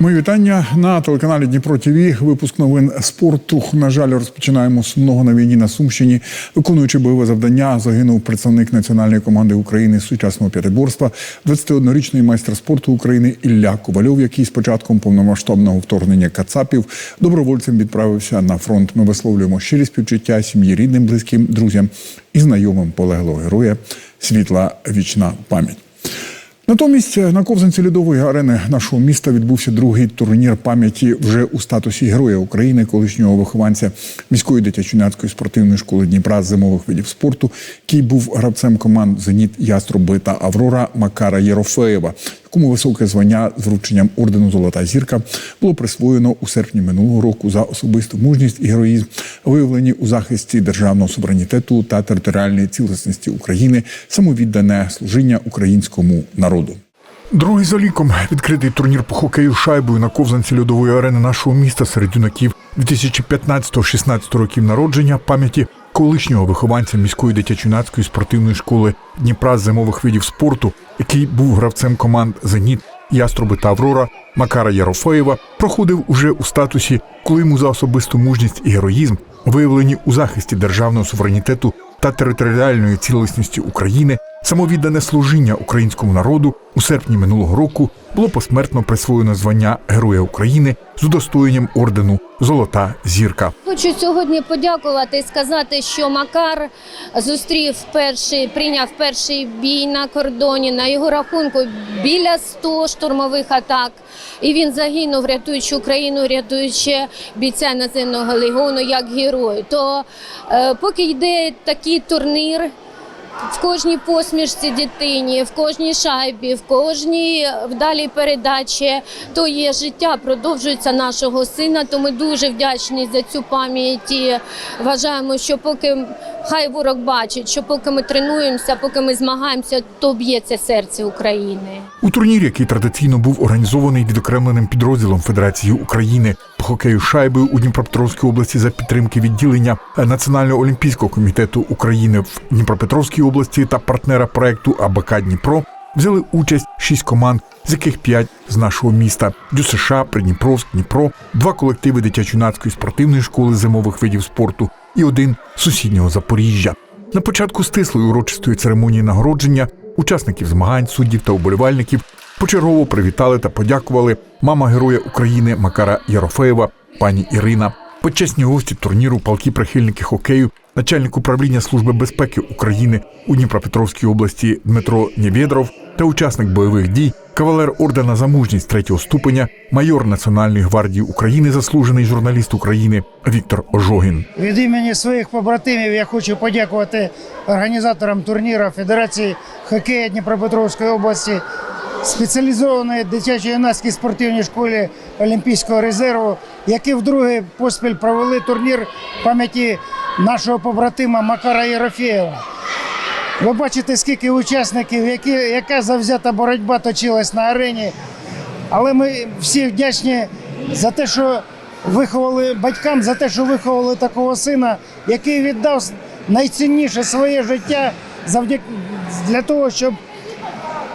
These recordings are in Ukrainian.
Мої вітання на телеканалі Дніпро ТВ. Випуск новин спорту. На жаль, розпочинаємо з сумного на війні на Сумщині. Виконуючи бойове завдання, загинув представник національної команди України сучасного п'ятиборства, 21-річний майстер спорту України Ілля Ковальов, який з початком повномасштабного вторгнення Кацапів добровольцем відправився на фронт. Ми висловлюємо щирі співчуття сім'ї, рідним, близьким, друзям і знайомим полеглого героя. Світла вічна пам'ять. Натомість на ковзанці льодової арени нашого міста відбувся другий турнір пам'яті вже у статусі Героя України, колишнього вихованця міської дитячо-юнацької спортивної школи Дніпра з зимових видів спорту, який був гравцем команд Зеніт Яструби та Аврора Макара Єрофеєва, якому високе звання з врученням ордену Золота зірка було присвоєно у серпні минулого року за особисту мужність і героїзм, виявлені у захисті державного суверенітету та територіальної цілісності України, самовіддане служіння українському народу. Другий за ліком відкритий турнір по хокею шайбою на ковзанці льодової арени нашого міста серед юнаків 2015-16 років народження пам'яті колишнього вихованця міської дитячо-юнацької спортивної школи Дніпра зимових видів спорту, який був гравцем команд Зеніт, Яструби та Аврора Макара Ярофеєва, проходив уже у статусі, коли йому за особисту мужність і героїзм, виявлені у захисті державного суверенітету та територіальної цілісності України, самовіддане служіння українському народу у серпні минулого року було посмертно присвоєно звання Героя України з удостоєнням ордену Золота зірка. Хочу сьогодні подякувати і сказати, що Макар зустрів перший, прийняв перший бій на кордоні. На його рахунку біля 100 штурмових атак. І він загинув, рятуючи Україну, рятуючи бійця наземного легіону як герой. То е, поки йде такий турнір. В кожній посмішці дитині, в кожній шайбі, в кожній вдалій передачі то є життя, продовжується нашого сина. То ми дуже вдячні за цю пам'ять. і Вважаємо, що поки хай ворог бачить, що поки ми тренуємося, поки ми змагаємося, то б'ється серце України. У турнірі, який традиційно був організований відокремленим підрозділом Федерації України хокею шайбою у Дніпропетровській області за підтримки відділення Національного олімпійського комітету України в Дніпропетровській області та партнера проекту АБК Дніпро взяли участь шість команд, з яких п'ять з нашого міста: ДЮСШ, Придніпровськ, Дніпро, два колективи дитячо-юнацької спортивної школи зимових видів спорту і один сусіднього Запоріжжя. На початку стислої урочистої церемонії нагородження учасників змагань, суддів та уболівальників почергово привітали та подякували мама героя України Макара Ярофеєва, пані Ірина, почесні гості турніру, палки прихильники хокею, начальник управління Служби безпеки України у Дніпропетровській області Дмитро Нєвєдров та учасник бойових дій, кавалер ордена за мужність третього ступеня, майор Національної гвардії України, заслужений журналіст України Віктор Ожогін. Від імені своїх побратимів я хочу подякувати організаторам турніру Федерації хокею Дніпропетровської області, спеціалізованої дитячо-юнацькій спортивній школі Олімпійського резерву, які вдруге поспіль провели турнір пам'яті нашого побратима Макара Єрофєєва. Ви бачите, скільки учасників, які, яка завзята боротьба точилась на арені. Але ми всі вдячні за те, що виховали батькам, за те, що виховали такого сина, який віддав найцінніше своє життя завдяки для того, щоб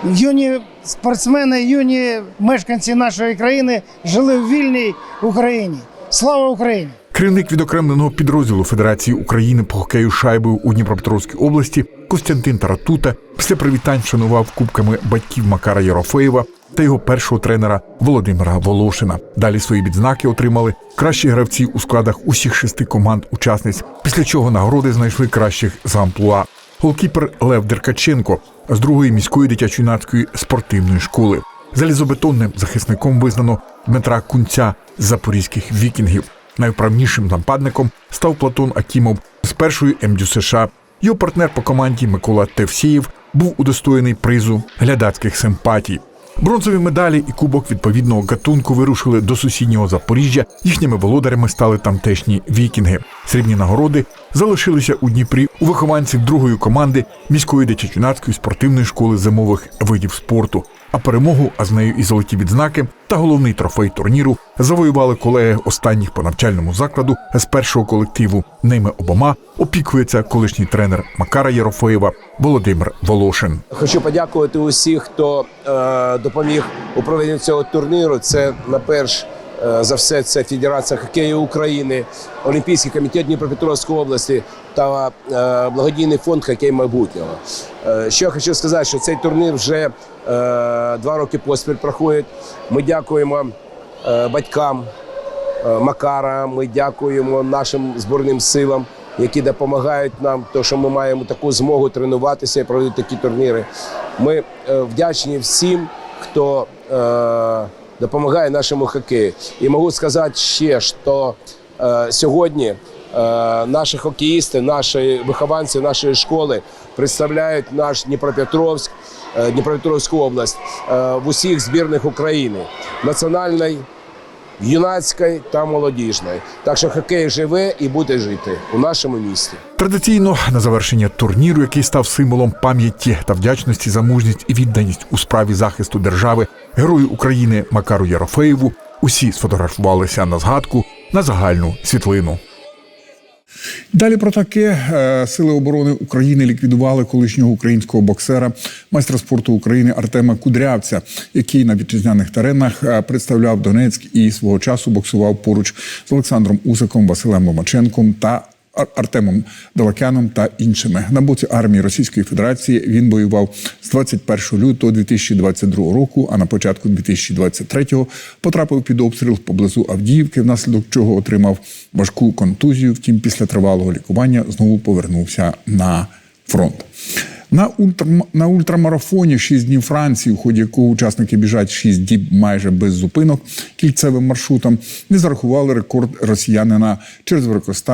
юні спортсмени, юні мешканці нашої країни жили в вільній Україні. Слава Україні! Керівник відокремленого підрозділу Федерації України по хокею шайбою у Дніпропетровській області Костянтин Таратута після привітань вшанував кубками батьків Макара Єрофеєва та його першого тренера Володимира Волошина. Далі свої відзнаки отримали кращі гравці у складах усіх шести команд учасниць, після чого нагороди знайшли кращих за амплуа. Голкіпер Лев Деркаченко з другої міської дитячо-юнацької спортивної школи. Залізобетонним захисником визнано Дмитра Кунця з запорізьких вікінгів. Найвправнішим нападником став Платон Акімов з першої МДЮ США. Його партнер по команді Микола Тевсієв був удостоєний призу глядацьких симпатій. Бронзові медалі і кубок відповідного гатунку вирушили до сусіднього Запоріжжя. Їхніми володарями стали тамтешні вікінги. Срібні нагороди залишилися у Дніпрі у вихованців другої команди міської дитячо-юнацької спортивної школи зимових видів спорту. А перемогу, а з нею і золоті відзнаки та головний трофей турніру завоювали колеги останніх по навчальному закладу з першого колективу. Ними обома опікується колишній тренер Макара Єрофеєва Володимир Волошин. Хочу подякувати усіх, хто е, допоміг у проведенні цього турніру. Це на перш за все це Федерація хокею України, Олімпійський комітет Дніпропетровської області та е, благодійний фонд хокей майбутнього. Е, що я хочу сказати, що цей турнір вже е, два роки поспіль проходить. Ми дякуємо е, батькам е, Макара. Ми дякуємо нашим зборним силам, які допомагають нам, то що ми маємо таку змогу тренуватися і проводити такі турніри. Ми е, вдячні всім, хто е, допомагає нашому хокею. І можу сказати ще, що е, сьогодні е, наші хокеїсти, наші вихованці нашої школи представляють наш Дніпропетровськ, е, Дніпропетровську область е, в усіх збірних України національної юнацької та молодіжної. Так що хокей живе і буде жити у нашому місті. Традиційно на завершення турніру, який став символом пам'яті та вдячності за мужність і відданість у справі захисту держави, герою України Макару Ярофеєву, усі сфотографувалися на згадку на загальну світлину. Далі про таке. Е, сили оборони України ліквідували колишнього українського боксера, майстра спорту України Артема Кудрявця, який на вітчизняних теренах е, представляв Донецьк і свого часу боксував поруч з Олександром Усиком, Василем Ломаченком та Артемом Далакяном та іншими на боці армії Російської Федерації. Він воював з 21 лютого 2022 року, а на початку 2023 потрапив під обстріл поблизу Авдіївки, внаслідок чого отримав важку контузію. Втім, після тривалого лікування знову повернувся на фронт. На, ультрам... на ультрамарафоні 6 днів Франції, у ході якого учасники біжать 6 діб майже без зупинок кільцевим маршрутом, не зарахували рекорд росіянина через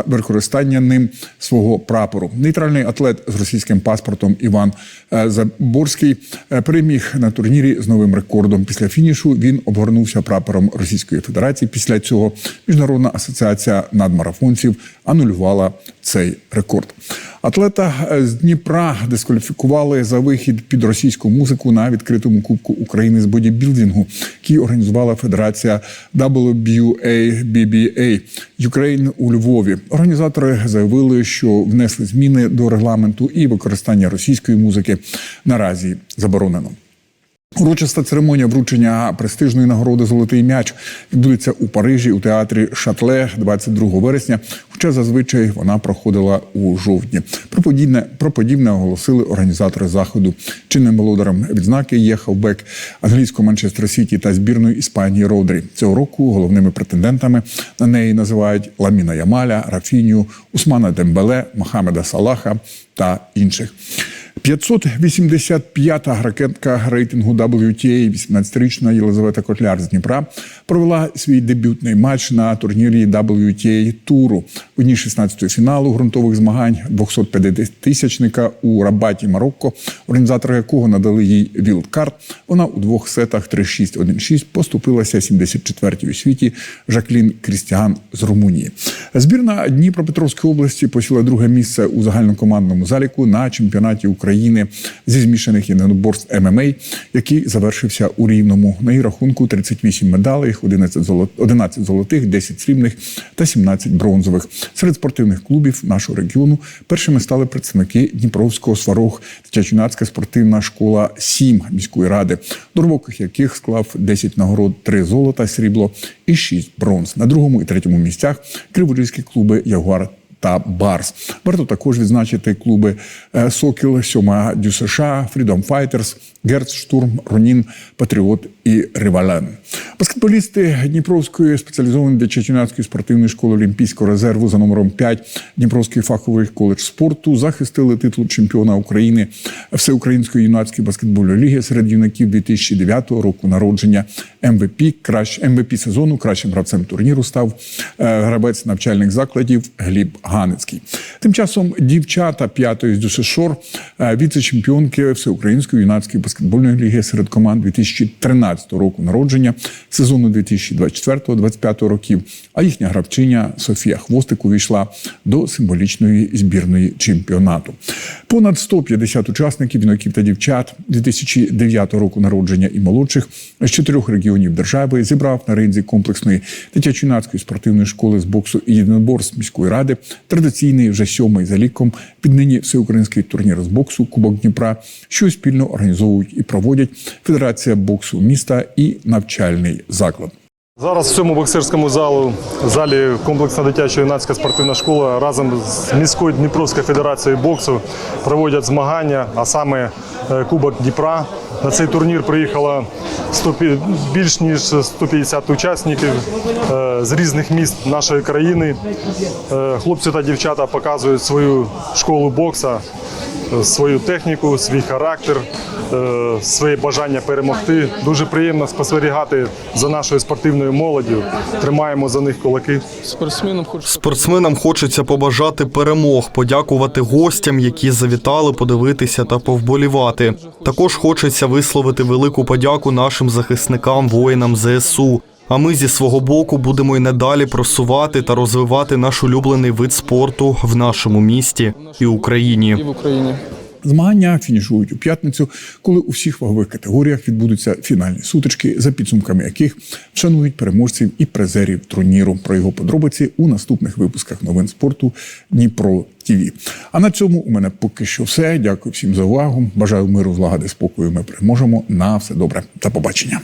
використання ним свого прапору. Нейтральний атлет з російським паспортом Іван е, Заборський е, переміг на турнірі з новим рекордом. Після фінішу він обгорнувся прапором Російської Федерації. Після цього Міжнародна асоціація надмарафонців анулювала цей рекорд. Атлета е, з Дніпра дискваліфікували за вихід під російську музику на відкритому Кубку України з бодібілдингу, який організувала Федерація WBA Ukraine у Львові. Організатори заявили, що внесли зміни до регламенту і використання російської музики наразі заборонено. Урочиста церемонія вручення престижної нагороди Золотий м'яч відбудеться у Парижі у театрі Шатле 22 вересня. Хоча зазвичай вона проходила у жовтні. Про подібне, про подібне оголосили організатори заходу. Чинним володарем відзнаки є хавбек англійського Манчестер Сіті та збірної Іспанії Родрі. Цього року головними претендентами на неї називають Ламіна Ямаля, Рафіню, Усмана Дембеле, Мохамеда Салаха та інших. 585-та ракетка рейтингу WTA, 18-річна Єлизавета Котляр з Дніпра, провела свій дебютний матч на турнірі WTA туру. В одній 16-ї фіналу ґрунтових змагань 250-тисячника у Рабаті Марокко, організатори якого надали їй вілдкарт. Вона у двох сетах 3-6, 1-6 поступилася 74-й у світі Жаклін Крістіан з Румунії. Збірна Дніпропетровської області посіла друге місце у загальнокомандному заліку на чемпіонаті України зі змішаних єдиноборств ММА, який завершився у Рівному. На її рахунку 38 медалей, 11 золот- 11 золотих, 10 срібних та 17 бронзових. Серед спортивних клубів нашого регіону першими стали представники Дніпровського сварог дитячо-юнацька спортивна школа Сім міської ради, доробок яких склав 10 нагород, 3 золота, срібло і 6 бронз. На другому і третьому місцях криворізькі клуби Ягуар та Барс. Варто також відзначити клуби е, Сокіл, Сьома Дю США, Freedom Fighters, Герц, Штурм, Ронін, Патріот і Ривален. Баскетболісти Дніпровської спеціалізованої дитячо-юнацької спортивної школи Олімпійського резерву за номером 5 Дніпровський фаховий коледж спорту захистили титул чемпіона України Всеукраїнської юнацької баскетбольної ліги серед юнаків 2009 року народження. МВП, кращ, МВП сезону кращим гравцем турніру став е, гравець навчальних закладів Гліб Ганецький. Тим часом дівчата п'ятої з Дюсешор, е, віце-чемпіонки Всеукраїнської юнацької баскетбольної ліги серед команд 2013 року народження, сезону 2024-2025 років. А їхня гравчиня Софія Хвостик увійшла до символічної збірної чемпіонату. Понад 150 учасників, юнаків та дівчат 2009 року народження і молодших з чотирьох регіонів держави зібрав на ринзі комплексної дитячо-юнацької спортивної школи з боксу і єдиноборств міської ради традиційний вже сьомий за ліком піднині всеукраїнський турнір з боксу Кубок Дніпра, що спільно організовують і проводять Федерація боксу міста і навчальний заклад. Зараз в цьому боксерському залу, залі комплексна дитяча юнацька спортивна школа разом з міською Дніпровською федерацією боксу проводять змагання, а саме е, Кубок Дніпра. На цей турнір приїхало 100 пі- більш ніж 150 учасників е, з різних міст нашої країни. Е, Хлопці та дівчата показують свою школу бокса, свою техніку, свій характер, е, своє бажання перемогти. Дуже приємно спостерігати за нашою спортивною молоддю. Тримаємо за них кулаки. Спортсменам хочеться Спортсменам хочеться побажати перемог, подякувати гостям, які завітали подивитися та повболівати. Також хочеться висловити велику подяку нашим захисникам, воїнам ЗСУ. А ми зі свого боку будемо й надалі просувати та розвивати наш улюблений вид спорту в нашому місті і Україні. і в Україні. Змагання фінішують у п'ятницю, коли у всіх вагових категоріях відбудуться фінальні сутички, за підсумками яких вшанують переможців і призерів турніру. Про його подробиці у наступних випусках новин спорту Дніпро ТІВІ. А на цьому у мене поки що все. Дякую всім за увагу. Бажаю миру, злагоди, спокою. Ми переможемо. На все добре. До побачення.